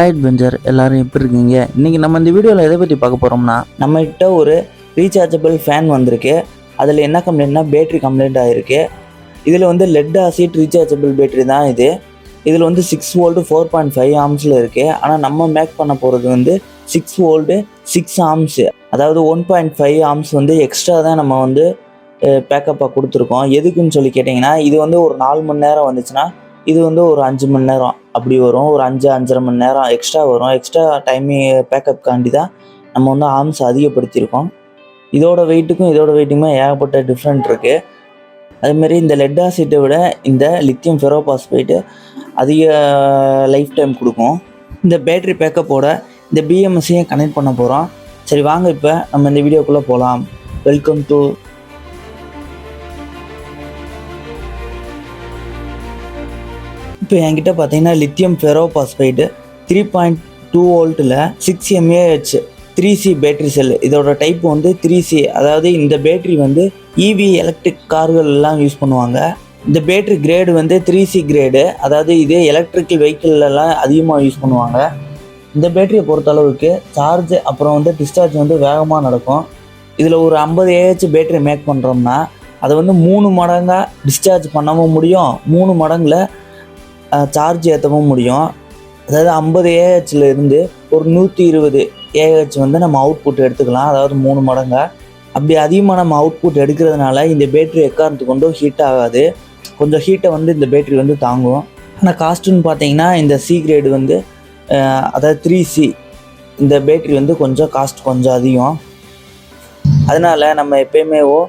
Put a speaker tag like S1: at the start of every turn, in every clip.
S1: Adventure எல்லாரும் எப்படி இருக்கீங்க? இன்னைக்கு நம்ம இந்த வீடியோவில் எதை பற்றி பார்க்க போகிறோம்னா நம்மகிட்ட ஒரு ரீசார்ஜபிள் ஃபேன் வந்திருக்கு. அதில் என்ன கம்ப்ளைண்ட்னா பேட்ரி கம்ப்ளைண்ட் ஆகிருக்கு இதில் வந்து லெட் ஆசிட் ரீசார்ஜபிள் பேட்டரி தான் இது. இதில் வந்து six volt four point five ஆம்ஸில் இருக்குது ஆனால் நம்ம மேக் பண்ண போகிறது வந்து சிக்ஸ் வோல்டு சிக்ஸ் ஆம்ஸு அதாவது ஒன் பாயிண்ட் ஃபைவ் ஆம்ஸ் வந்து எக்ஸ்ட்ரா தான் நம்ம வந்து பேக்கப்பாக கொடுத்துருக்கோம். எதுக்குன்னு சொல்லி கேட்டிங்கன்னா இது வந்து ஒரு நாலு மணி நேரம் வந்துச்சுன்னா இது வந்து ஒரு அஞ்சு மணி நேரம் அப்படி வரும். ஒரு அஞ்சு அஞ்சரை மணி நேரம் எக்ஸ்ட்ரா வரும். எக்ஸ்ட்ரா டைமிங் பேக்கப்காண்டி தான் நம்ம வந்து ஆர்ம்ஸ் அதிகப்படுத்தியிருக்கோம். இதோட வெயிட்டுக்கும் இதோட வெயிட்டுக்குமே ஏகப்பட்ட டிஃப்ரெண்ட் இருக்குது அதுமாரி இந்த லெட் ஆசிட்டை விட இந்த லித்தியம் ஃபெரோபாஸ்பேட்டு அதிக லைஃப் டைம் கொடுக்கும். இந்த பேட்டரி பேக்கப்போட இந்த பிஎம்எஸ்ஸையும் கனெக்ட் பண்ண போகிறோம் சரி வாங்க இப்போ நம்ம இந்த வீடியோக்குள்ளே போகலாம் வெல்கம் டு இப்போ என்கிட்ட பார்த்தீங்கன்னா lithium ferro ferrophosphide three point two வோல்ட்டில் six mAh three C battery cell இதோட டைப் வந்து த்ரீ சி அதாவது இந்த பேட்டரி வந்து இவி எலக்ட்ரிக் கார்கள் எல்லாம் யூஸ் பண்ணுவாங்க. இந்த பேட்டரி கிரேடு வந்து த்ரீ சி கிரேடு அதாவது இது எலக்ட்ரிக்கல் வெஹிக்கிள்லாம் அதிகமாக யூஸ் பண்ணுவாங்க. இந்த பேட்டரியை பொறுத்தளவுக்கு சார்ஜ் அப்புறம் வந்து டிஸ்சார்ஜ் வந்து வேகமாக நடக்கும். இதில் ஒரு ஐம்பது ஏஹெச் பேட்டரி மேக் பண்ணுறோம்னா அதை வந்து மூணு மடங்காக டிஸ்சார்ஜ் பண்ணவும் முடியும். மூணு மடங்கில் சார்ஜ் ஏற்றவும் முடியும். அதாவது ஐம்பது ஏஹெச்சில் இருந்து ஒரு நூற்றி இருபது ஏஹெச் வந்து நம்ம அவுட்புட் எடுத்துக்கலாம். அதாவது மூணு மடங்காக அப்படி அதிகமாக நம்ம அவுட்புட் எடுக்கிறதுனால இந்த பேட்டரி எக்காரணத்து கொண்டும் ஹீட் ஆகாது. கொஞ்சம் ஹீட்டை வந்து இந்த பேட்டரி வந்து தாங்கும். ஆனால் காஸ்ட்டுன்னு பார்த்தீங்கன்னா இந்த சி கிரேடு வந்து அதாவது த்ரீ சி இந்த பேட்டரி வந்து கொஞ்சம் காஸ்ட் கொஞ்சம் அதிகம். அதனால நம்ம எப்பயுமேவோ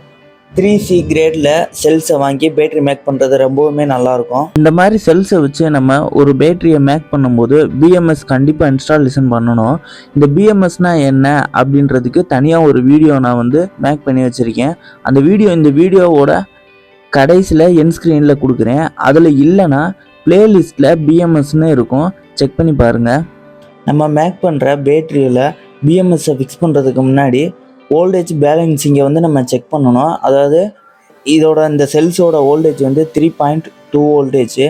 S1: த்ரீ சி கிரேடில் செல்ஸை வாங்கி பேட்டரி மேக் பண்ணுறது ரொம்பவுமே நல்லாயிருக்கும் இந்த மாதிரி செல்ஸை வச்சு நம்ம ஒரு பேட்டரியை மேக் பண்ணும்போது பிஎம்எஸ் கண்டிப்பாக இன்ஸ்டாலேஷன் பண்ணணும். இந்த பிஎம்எஸ்னால் என்ன அப்படின்றதுக்கு தனியாக ஒரு வீடியோ நான் வந்து மேக் பண்ணி வச்சுருக்கேன். அந்த வீடியோ இந்த வீடியோவோட கடைசியில் என் ஸ்க்ரீனில் கொடுக்குறேன். அதில் இல்லைன்னா பிளேலிஸ்ட்டில் பிஎம்எஸ்னு இருக்கும். செக் பண்ணி பாருங்கள் நம்ம மேக் பண்ணுற பேட்டரியில் பிஎம்எஸ்ஸை ஃபிக்ஸ் பண்ணுறதுக்கு முன்னாடி ஓல்டேஜ் பேலன்சிங்கை வந்து நம்ம செக் பண்ணணும். அதாவது இதோட இந்த செல்ஸோட ஓல்டேஜ் வந்து த்ரீ பாயிண்ட் டூ வோல்டேஜ்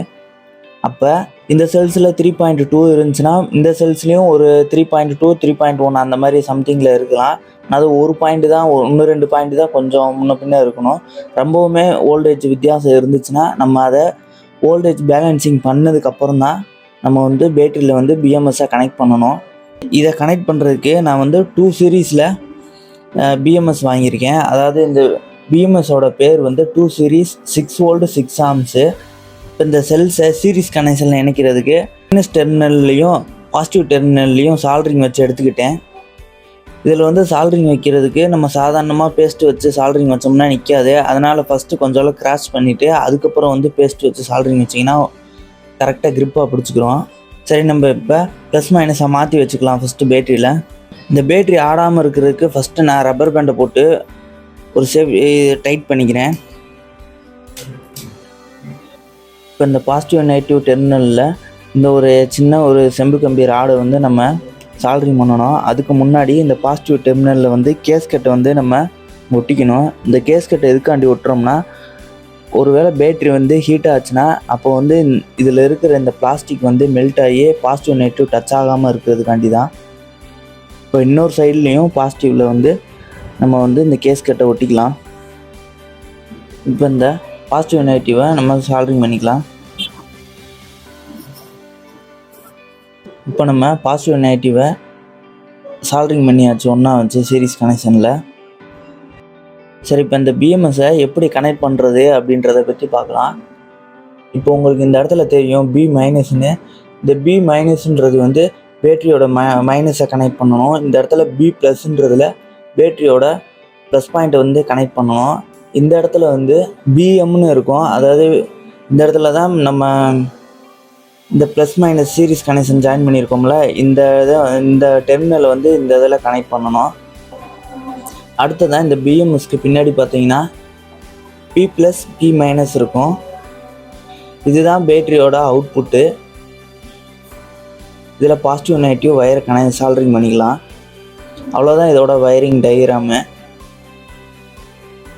S1: அப்போ இந்த செல்ஸில் த்ரீ பாயிண்ட் டூ இருந்துச்சுன்னா இந்த செல்ஸ்லேயும் ஒரு three point two three point one அந்த மாதிரி சம்திங்கில் இருக்கலாம். அது ஒரு பாயிண்ட் தான் ஒன்று ரெண்டு பாயிண்ட் தான் கொஞ்சம் முன்ன பின்னே இருக்கணும். ரொம்பவுமே ஓல்டேஜ் வித்தியாசம் இருந்துச்சுன்னா நம்ம அதை ஓல்டேஜ் பேலன்சிங் பண்ணதுக்கப்புறம் தான் நம்ம வந்து பேட்டரியில் வந்து பிஎம்எஸ்ஸை கனெக்ட் பண்ணணும். இதை கனெக்ட் பண்ணுறதுக்கு நான் வந்து டூ சீரீஸில் பிஎம்எஸ் வாங்கியிருக்கேன். அதாவது இந்த பிஎம்எஸோட பேர் வந்து two series six volt six amps இப்போ இந்த செல்ஸை சீரீஸ் கனெக்ஷனில் இணைக்கிறதுக்கு மைனஸ் டெர்மினல்லையும் பாசிட்டிவ் டெர்மினல்லையும் சால்ட்ரிங் வச்சு எடுத்துக்கிட்டேன். இதில் வந்து சால்ட்ரிங் வைக்கிறதுக்கு நம்ம சாதாரணமாக பேஸ்ட் வச்சு சால்ட்ரிங் வச்சோம்னா நிற்காது அதனால் ஃபஸ்ட்டு கொஞ்சம் கிராஷ் பண்ணிவிட்டு அதுக்கப்புறம் வந்து பேஸ்ட் வச்சு சால்ட்ரிங் வச்சிங்கன்னா கரெக்டாக க்ரிப்பாக பிடிச்சிக்கிறோம் சரி நம்ம இப்போ ப்ளஸ் மைனஸாக மாற்றி வச்சுக்கலாம் ஃபஸ்ட்டு பேட்டரியில் இந்த பேட்டரி ஆடாமல் இருக்கிறதுக்கு ஃபஸ்ட்டு நான் ரப்பர் பேண்டை போட்டு ஒரு சேவ் டைட் பண்ணிக்கிறேன். இப்போ இந்த பாசிட்டிவ் நெகட்டிவ் டெர்மினலில் இந்த ஒரு சின்ன ஒரு செம்பு கம்பி ராடை வந்து நம்ம சால்ரிங் பண்ணணும். அதுக்கு முன்னாடி இந்த பாசிட்டிவ் டெர்மினலில் வந்து கேஸ்கட்டை வந்து நம்ம ஒட்டிக்கணும். இந்த கேஸ்கட்டை எதுக்காண்டி ஒட்டுறோம்னா ஒருவேளை பேட்ரி வந்து ஹீட் ஆச்சுன்னா அப்போ வந்து இதில் இருக்கிற இந்த பிளாஸ்டிக் வந்து மெல்ட் ஆகி பாசிட்டிவ் நெகட்டிவ் டச் ஆகாமல் இருக்கிறதுக்காண்டி தான் இப்போ இன்னொரு சைட்லேயும் பாசிட்டிவில் வந்து நம்ம வந்து இந்த கேஸ் கட்டை ஒட்டிக்கலாம். இப்போ இந்த பாசிட்டிவ் நெகட்டிவை நம்ம சால்ட்ரிங் பண்ணிக்கலாம். இப்போ நம்ம பாசிட்டிவ் நெகட்டிவை சால்ட்ரிங் பண்ணியாச்சு ஒன்றா வச்சு சீரிஸ் கனெக்ஷனில் சரி இப்போ இந்த பிஎம்எஸ்ஸை எப்படி கனெக்ட் பண்ணுறது அப்படின்றத பற்றி பார்க்கலாம். இப்போ உங்களுக்கு இந்த இடத்துல தெரியும் பி மைனஸ்னு இந்த பி மைனஸ்ன்றது வந்து பேட்டரியோட ம மைனஸை கனெக்ட் பண்ணணும். இந்த இடத்துல பி ப்ளஸ்ன்றதுல பேட்டரியோட ப்ளஸ் பாயிண்ட்டை வந்து கனெக்ட் பண்ணணும். இந்த இடத்துல வந்து பிஎம்னு இருக்கும். அதாவது இந்த இடத்துல தான் நம்ம இந்த plus minus series connection join பண்ணியிருக்கோம்ல இந்த இதை இந்த டெர்மினலை வந்து இந்த இதில் கனெக்ட் பண்ணணும். அடுத்ததான் இந்த பிஎம்எஸ்க்கு பின்னாடி பார்த்தீங்கன்னா பி ப்ளஸ் பி மைனஸ் இருக்கும். இதுதான் பேட்டரியோட அவுட்புட்டு இதில் பாசிட்டிவ் நெகட்டிவ் வயரை கனெக்ட் சால்ட்ரிங் பண்ணிக்கலாம். அவ்வளோதான் இதோட வயரிங் டயக்ராமு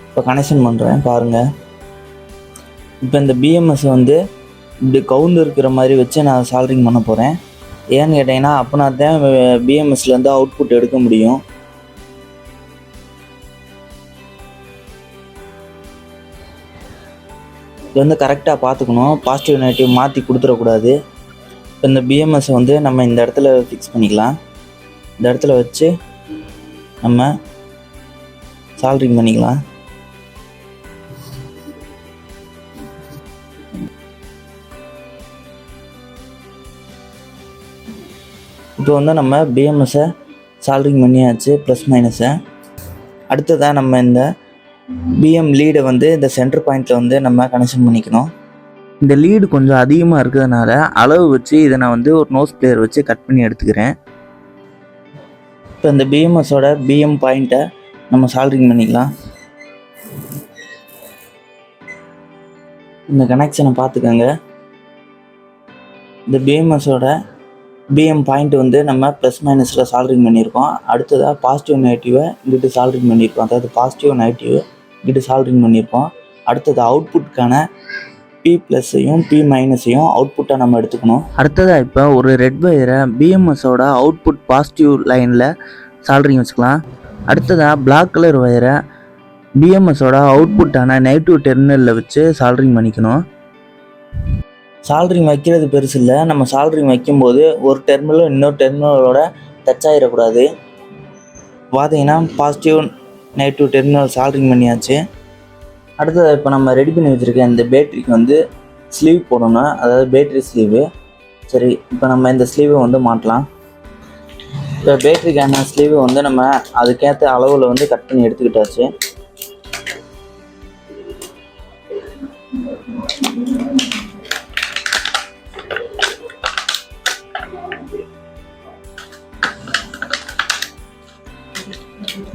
S1: இப்போ கனெக்ஷன் பண்ணுறேன் பாருங்கள் இப்போ இந்த பிஎம்எஸ் வந்து இப்படி கவுந்து இருக்கிற மாதிரி வச்சு நான் சால்ட்ரிங் பண்ண போகிறேன் ஏன்னு கேட்டிங்கன்னா அப்போனா தான் பிஎம்எஸ்லேருந்து அவுட்புட் எடுக்க முடியும். இது வந்து கரெக்டாக பார்த்துக்கணும். பாசிட்டிவ் நெகட்டிவ் மாற்றி கொடுத்துடக்கூடாது. இப்போ இந்த பிஎம்எஸ்ஸை வந்து நம்ம இந்த இடத்துல ஃபிக்ஸ் பண்ணிக்கலாம். இந்த இடத்துல வச்சு நம்ம சால்ரிங் பண்ணிக்கலாம். இப்போ வந்து நம்ம பிஎம்எஸ்ஸை சால்ரிங் பண்ணியாச்சு ப்ளஸ் மைனஸை அடுத்ததாக நம்ம இந்த பிஎம் லீடை வந்து இந்த சென்டர் பாயிண்ட்டில் வந்து நம்ம கனெக்ஷன் பண்ணிக்கணும். இந்த லீடு கொஞ்சம் அதிகமாக இருக்கிறதுனால அளவு வச்சு இதை நான் வந்து ஒரு நோஸ் பிளேயர் வச்சு கட் பண்ணி எடுத்துக்கிறேன். இப்போ இந்த பிஎம்எஸோட பிஎம் பாயிண்ட்டை நம்ம சால்ட்ரிங் பண்ணிக்கலாம். இந்த கனெக்ஷனை பார்த்துக்கோங்க. இந்த பிஎம்எஸோட பிஎம் பாயிண்ட் வந்து நம்ம ப்ளஸ் மைனஸில் சால்ட்ரிங் பண்ணியிருக்கோம். அடுத்ததாக பாசிட்டிவ் நெகட்டிவை இங்கிட்டு சால்ட்ரிங் பண்ணியிருக்கோம். அதாவது பாசிட்டிவ் நெகட்டிவ் கிட்ட சால்ரிங் பண்ணியிருப்போம். அடுத்தது அவுட்புட்கான பி ப்ளஸ்ஸையும் பி மைனஸையும் அவுட்புட்டாக நம்ம எடுத்துக்கணும். அடுத்ததாக இப்போ ஒரு ரெட் வயரை பிஎம்எஸோட அவுட்புட் பாசிட்டிவ் லைனில் சால்ரிங் வச்சுக்கலாம். அடுத்ததாக பிளாக் கலர் வயரை பிஎம்எஸோட அவுட்புட்டான நெகட்டிவ் டெர்மினலில் வச்சு சால்ரிங் பண்ணிக்கணும். சால்ரிங் வைக்கிறது பெருசு இல்லை. நம்ம சால்ரிங் வைக்கும்போது ஒரு டெர்மினலும் இன்னொரு டெர்மினலோட டச் ஆகிடக்கூடாது பார்த்தீங்கன்னா பாசிட்டிவ் நெகட்டிவ் டெர்மினல் சால்ட்ரிங் பண்ணியாச்சு. அடுத்தது இப்போ நம்ம ரெடி பண்ணி வச்சுருக்க இந்த பேட்ரிக்கு வந்து ஸ்லீவ் போடணும் அதாவது பேட்ரி ஸ்லீவு சரி இப்போ நம்ம இந்த ஸ்லீவை வந்து மாட்டலாம். இப்போ பேட்ரிக்கான ஸ்லீவை வந்து நம்ம அதுக்கேற்ற அளவில் வந்து கட் பண்ணி எடுத்துக்கிட்டாச்சு.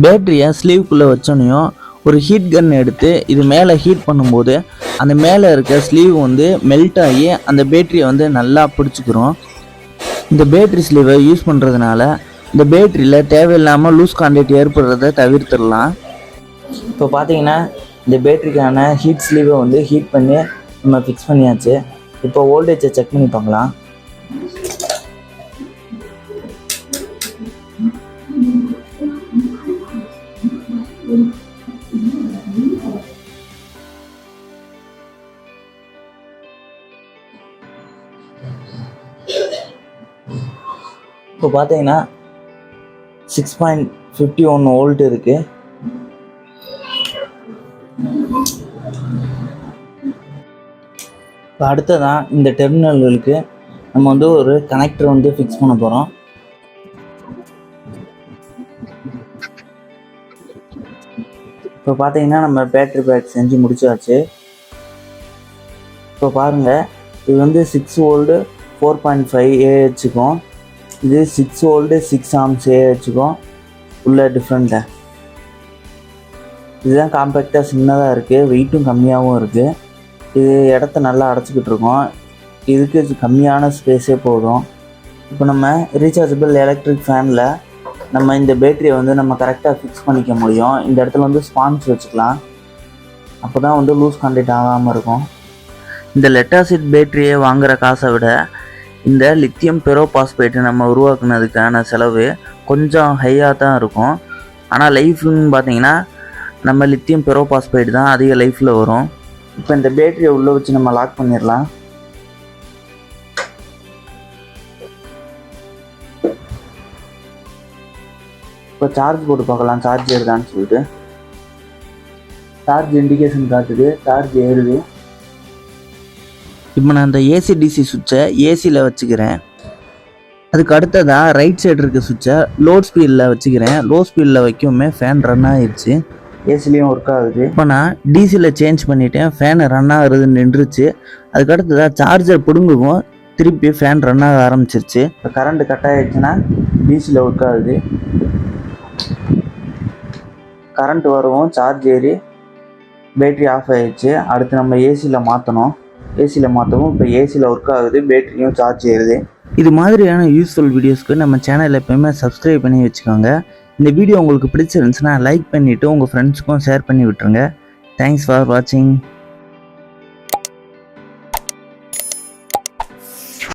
S1: பேட்டரியை ஸ்லீவ்க்குள்ளே வச்சோனையும் ஒரு ஹீட் கன் எடுத்து இது மேலே ஹீட் பண்ணும்போது அந்த மேலே இருக்க ஸ்லீவ் வந்து மெல்ட் ஆகி அந்த பேட்டரியை வந்து நல்லா பிடிச்சிக்கிறோம் இந்த பேட்டரி ஸ்லீவை யூஸ் பண்ணுறதுனால இந்த பேட்டரியில் தேவையில்லாமல் லூஸ் கான்டெக்ட் ஏற்படுறத தவிர்த்துடலாம். இப்போ பார்த்தீங்கன்னா இந்த பேட்டரிக்கான ஹீட் ஸ்லீவை வந்து ஹீட் பண்ணி நம்ம ஃபிக்ஸ் பண்ணியாச்சு. இப்போ ஓல்டேஜை செக் பண்ணி பார்க்கலாம். இப்போ பார்த்தீங்கன்னா six point fifty one volt இருக்குது இப்போ அடுத்ததான் இந்த டெர்மினல்களுக்கு நம்ம வந்து ஒரு கனெக்டர் வந்து ஃபிக்ஸ் பண்ண போகிறோம் இப்போ பார்த்தீங்கன்னா நம்ம பேட்டரி பேக் செஞ்சு முடிச்சாச்சு. இப்போ பாருங்கள் இது வந்து six volt four point five ஏஹெச்சுக்கும் இது சிக்ஸ் ஓல்டு சிக்ஸ் ஆம்ஸே வச்சுக்கோம் உள்ள டிஃப்ரெண்ட்டு இதுதான் காம்பேக்டாக சின்னதாக இருக்குது வெயிட்டும் கம்மியாகவும் இருக்குது இது இடத்த நல்லா அடைச்சிக்கிட்டு இருக்கோம். இதுக்கு கம்மியான ஸ்பேஸே போதும். இப்போ நம்ம ரீசார்ஜபிள் எலக்ட்ரிக் ஃபேனில் நம்ம இந்த பேட்டரியை வந்து நம்ம கரெக்டாக ஃபிக்ஸ் பண்ணிக்க முடியும். இந்த இடத்துல வந்து ஸ்பான்ஸ் வச்சுக்கலாம். அப்போ தான் வந்து லூஸ் கான்டெக்ட் ஆகாமல் இருக்கும். இந்த லெட்டாசிட் பேட்டரியை வாங்குகிற காசை விட இந்த லித்தியம் பெரோபாஸ்பேட்டு நம்ம உருவாக்குனதுக்கான செலவு கொஞ்சம் ஹையாக தான் இருக்கும். ஆனால் லைஃப்னு பார்த்தீங்கன்னா நம்ம லித்தியம் பெரோபாஸ்பேட் தான் அதிக லைஃப்பில் வரும். இப்போ இந்த பேட்டரியை உள்ளே வச்சு நம்ம லாக் பண்ணிடலாம். இப்போ சார்ஜ் போட்டு பார்க்கலாம். சார்ஜ் ஏறுதான்னு சொல்லிட்டு. சார்ஜ் இண்டிகேஷன் காட்டுது. சார்ஜ் ஏறுது. இப்போ நான் அந்த ஏசி டிசி சுவிட்சை ஏசியில் வச்சுக்கிறேன். அதுக்கு அடுத்ததாக ரைட் சைடு இருக்க சுவிட்சை லோட் ஸ்பீடில் வச்சுக்கிறேன். லோ ஸ்பீடில் வைக்குமே ஃபேன் ரன் ஆகிடுச்சு ஏசிலையும் ஒர்க் ஆகுது. இப்போ நான் டிசியில் சேஞ்ச் பண்ணிட்டேன். ஃபேன் ரன் ஆகுறது நின்றுச்சு. அதுக்கு அடுத்ததாக சார்ஜர் பிடுங்குவோம் திருப்பி ஃபேன் ரன் ஆக ஆரம்பிச்சிருச்சு. இப்போ கரண்ட் கட் ஆகிடுச்சுன்னா டிசியில் ஒர்க் ஆகுது. கரண்ட் வருவோம் சார்ஜ் ஏறி பேட்டரி ஆஃப் ஆகிடுச்சு அடுத்து நம்ம ஏசியில் மாற்றணும் ஏசியில் மாற்றவும் இப்போ ஏசியில் ஒர்க் ஆகுது பேட்டரியும் சார்ஜ் ஏறுது. இது மாதிரியான யூஸ்ஃபுல் வீடியோஸ்க்கு நம்ம சேனலில் எப்பயுமே சப்ஸ்கிரைப் பண்ணி வச்சுக்கோங்க. இந்த வீடியோ உங்களுக்கு பிடிச்சிருந்துச்சுன்னா லைக் பண்ணிவிட்டு உங்கள் ஃப்ரெண்ட்ஸுக்கும் ஷேர் பண்ணி விட்டுருங்க. தேங்க்ஸ் ஃபார் வாட்சிங்